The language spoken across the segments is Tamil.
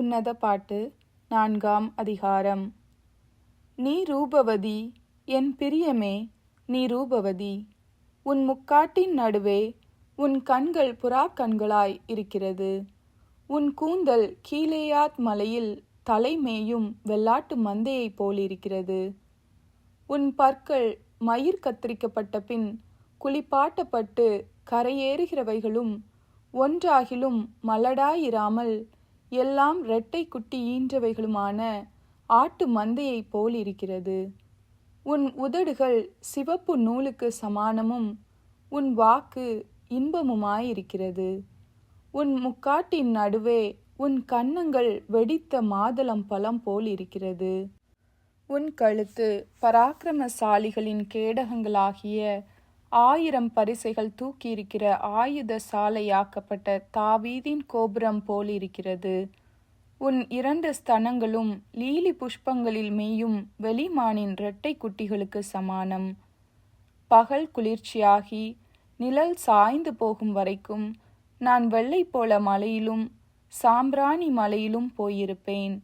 உன்னத பாட்டு நான்காம் அதிகாரம். நீ ரூபவதி என் பிரியமே நீ ரூபவதி. உன் முக்காட்டின் நடுவே உன் கண்கள் புறா கண்களாய் இருக்கிறது. உன் கூந்தல் கீழேயாத் மலையில் தலைமேயும் வெள்ளாட்டு மந்தையைப் போலிருக்கிறது. உன் பற்கள் மயிர் கத்திரிக்கப்பட்ட பின் குளிப்பாட்டப்பட்டு கரையேறுகிறவைகளும் ஒன்றாகிலும் மலடாயிராமல் எல்லாம் இரட்டை குட்டி ஈன்றவைகளுமான ஆட்டு மந்தையைப் போல் இருக்கிறது உன் உதடுகள் சிவப்பு நூலுக்கு சமானமும் உன் வாக்கு இன்பமுமாயிருக்கிறது. உன் முக்காட்டின் நடுவே உன் கன்னங்கள் வெடித்த மாதுளம் பழம் போல் இருக்கிறது உன் கழுத்து பராக்கிரமசாலிகளின் கேடகங்களாகிய ஆயிரம் பரிசைகள் தூக்கியிருக்கிற ஆயுத சாலையாக்கப்பட்ட தாவீதின் கோபுரம் போலிருக்கிறது. உன் இரண்டு ஸ்தனங்களும் லீலி புஷ்பங்களில் மேயும் வெளிமானின் இரட்டை குட்டிகளுக்கு சமானம். பகல் குளிர்ச்சியாகி நிழல் சாய்ந்து போகும் வரைக்கும் நான் வெள்ளை போல மலையிலும் சாம்பிராணி மலையிலும் போயிருப்பேன்.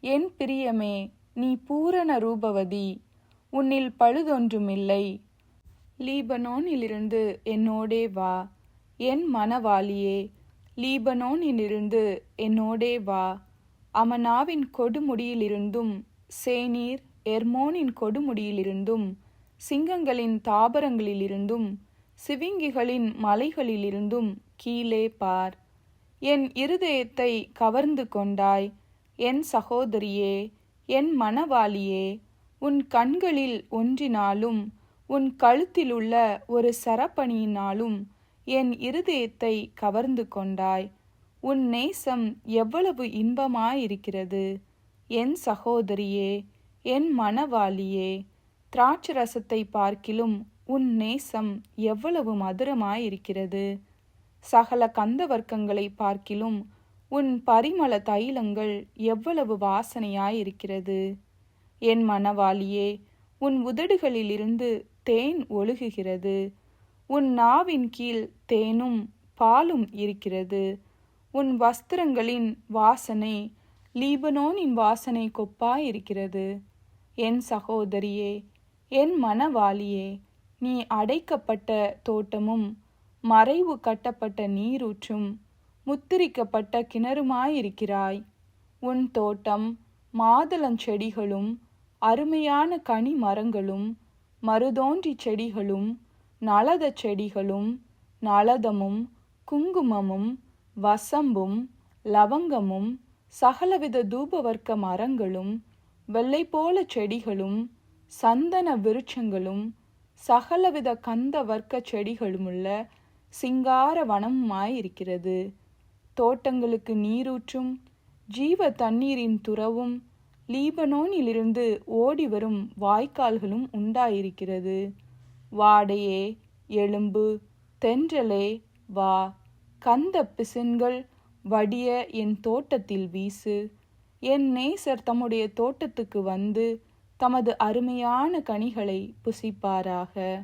என் பிரியமே நீ பூரண ரூபவதி. உன்னில் பழுதொன்றுமில்லை. லீபனோனிலிருந்து என்னோடே வா. என் மனவாளியே லீபனோனிலிருந்து என்னோடே வா. அமனாவின் கொடுமுடியிலிருந்தும் சேனீர் எர்மோனின் கொடுமுடியிலிருந்தும் சிங்கங்களின் தாபரங்களிலிருந்தும் சிவிங்கிகளின் மலைகளிலிருந்தும் கீழே பார். என் இருதயத்தை கவர்ந்து கொண்டாய். என் சகோதரியே என் மனவாளியே உன் கண்களில் ஒன்றினாலும் உன் கழுத்திலுள்ள ஒரு சரப்பணியினாலும் என் இருதயத்தை கவர்ந்து கொண்டாய். உன் நேசம் எவ்வளவு இன்பமாயிருக்கிறது. என் சகோதரியே என் மனவாளியே திராட்சரசத்தை பார்க்கிலும் உன் நேசம் எவ்வளவு மதுரமாயிருக்கிறது. சகல கந்தவர்க்கங்களை பார்க்கிலும் உன் பரிமள தைலங்கள் எவ்வளவு வாசனையாயிருக்கிறது. என் மனவாளியே உன் உதடுகளிலிருந்து தேன் ஒழுகுகிறது. உன் நாவின் கீழ் தேனும் பாலும் இருக்கிறது. உன் வஸ்திரங்களின் வாசனை லீபனோனின் வாசனை கொப்பாயிருக்கிறது. என் சகோதரியே என் மனவாளியே நீ அடைக்கப்பட்ட தோட்டமும் மறைவு கட்டப்பட்ட நீரூற்றும் முத்திரிக்கப்பட்ட கிணறுமாயிருக்கிறாய். உன் தோட்டம் மாதளஞ்செடிகளும் அருமையான கனி மரங்களும் மருதோன்றி செடிகளும் நலத செடிகளும் நலதமும் குங்குமமும் வசம்பும் லவங்கமும் சகலவித தூபவர்க்க மரங்களும் வெள்ளை போல செடிகளும் சந்தன விருட்சங்களும் சகலவித கந்த வர்க்க செடிகளுமுள்ள சிங்கார வனமுமாயிருக்கிறது. தோட்டங்களுக்கு நீரூற்றும் ஜீவ தண்ணீரின் துறவும் லீபனோனிலிருந்து ஓடி வரும் வாய்க்கால்களும் உண்டாயிருக்கிறது. வாடையே எலும்பு தென்றலே வா. கந்த பிசின்கள் வடிய என் தோட்டத்தில் வீசு. என் நேசர் தம்முடைய தோட்டத்துக்கு வந்து தமது அருமையான கனிகளை புசிப்பாராக.